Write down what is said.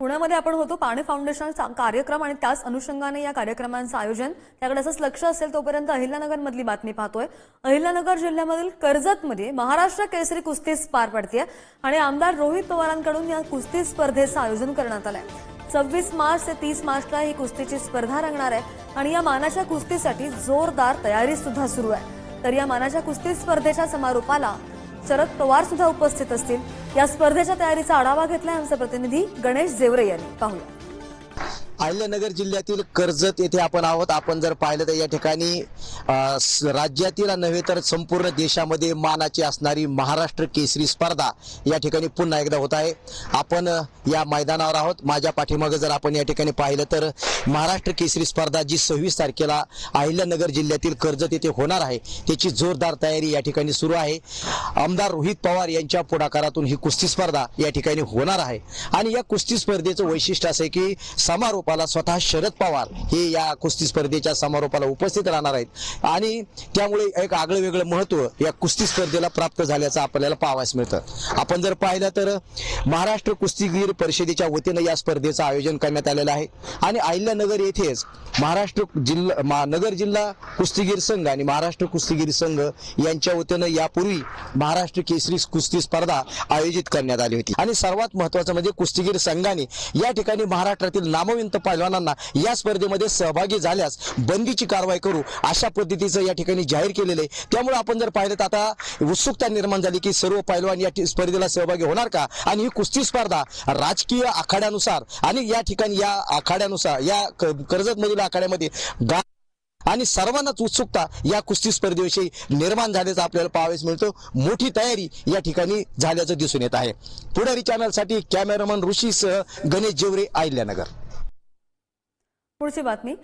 पुण्यामध्ये आपण होतो पाणी फाउंडेशनचा कार्यक्रम आणि त्याच अनुषंगाने या कार्यक्रमांचं आयोजन. त्याकडे असंच लक्ष असेल तोपर्यंत अहिल्यानगर मधली बातमी पाहतोय. अहिल्यानगर जिल्ह्यामधील कर्जतमध्ये महाराष्ट्र केसरी कुस्ती पार पडते आणि आमदार रोहित पवारांकडून या कुस्ती स्पर्धेचं आयोजन करण्यात आलंय. सव्वीस मार्च ते तीस मार्चला ही कुस्तीची स्पर्धा रंगणार आहे आणि या मानाच्या कुस्तीसाठी जोरदार तयारी सुद्धा सुरू आहे. तर या मानाच्या कुस्ती स्पर्धेच्या समारोपाला शरद पवार सुद्धा उपस्थित असतील. या स्पर्धेच्या तयारीचा आढावा घेतलाय आमचे प्रतिनिधी गणेश जेवरे यांनी. पाहूया. अहिल्यानगर जिल्ह्यातील कर्जत येथे आपण आहोत. आपण जर पाहिलं तर या ठिकाणी स- राज्यातील नव्हे तर संपूर्ण देशामध्ये मानाची असणारी महाराष्ट्र केसरी स्पर्धा या ठिकाणी पुन्हा एकदा होत आहे. आपण या मैदानावर आहोत. माझ्या पाठीमागे जर आपण या ठिकाणी पाहिलं तर महाराष्ट्र केसरी स्पर्धा जी सव्वीस तारखेला अहिल्यानगर जिल्ह्यातील कर्जत येथे होणार आहे त्याची जोरदार तयारी या ठिकाणी सुरू आहे. आमदार रोहित पवार यांच्या पुढाकारातून ही कुस्ती स्पर्धा या ठिकाणी होणार आहे. आणि या कुस्ती स्पर्धेचं वैशिष्ट्य असं आहे की समारोप समारोपाला स्वतः शरद पवार हे या कुस्ती स्पर्धेच्या समारोपाला उपस्थित राहणार आहेत. आणि त्यामुळे एक आगळं वेगळं महत्त्व या कुस्ती स्पर्धेला प्राप्त झाल्याचं आपल्याला पाहावयास मिळतं. आपण जर पाहिलं तर महाराष्ट्र कुस्तीगीर परिषदेच्या वतीनं या स्पर्धेचं आयोजन करण्यात आलेलं आहे. आणि अहिल्यानगर येथेच महाराष्ट्र जिल्हा नगर जिल्हा कुस्तीगीर संघ आणि महाराष्ट्र कुस्तीगीर संघ यांच्या वतीनं यापूर्वी महाराष्ट्र केसरी कुस्ती स्पर्धा आयोजित करण्यात आली होती. आणि सर्वात महत्वाचं म्हणजे कुस्तीगीर संघाने या ठिकाणी महाराष्ट्रातील नामवंत पैलवानांना या स्पर्धेमध्ये सहभागी झाल्यास बंदीची कारवाई करू अशा पद्धतीचं या ठिकाणी जाहीर केलेलं आहे. त्यामुळे आपण जर पाहिलं तर आता उत्सुकता निर्माण झाली की सर्व पैलवान या स्पर्धेला सहभागी होणार का? आणि ही कुस्ती स्पर्धा राजकीय आखाड्यानुसार आणि या ठिकाणी या आखाड्यानुसार या कर्जत मधील आखाड्यामध्ये गा आणि सर्वांनाच उत्सुकता या कुस्ती स्पर्धेविषयी निर्माण झाल्याचं आपल्याला पाहावयास मिळतो. मोठी तयारी या ठिकाणी झाल्याचं दिसून येत आहे. पुढारी चॅनलसाठी कॅमेरामन ऋषीसह गणेश जेवरे अहिल्यानगर. पुढची बातमी.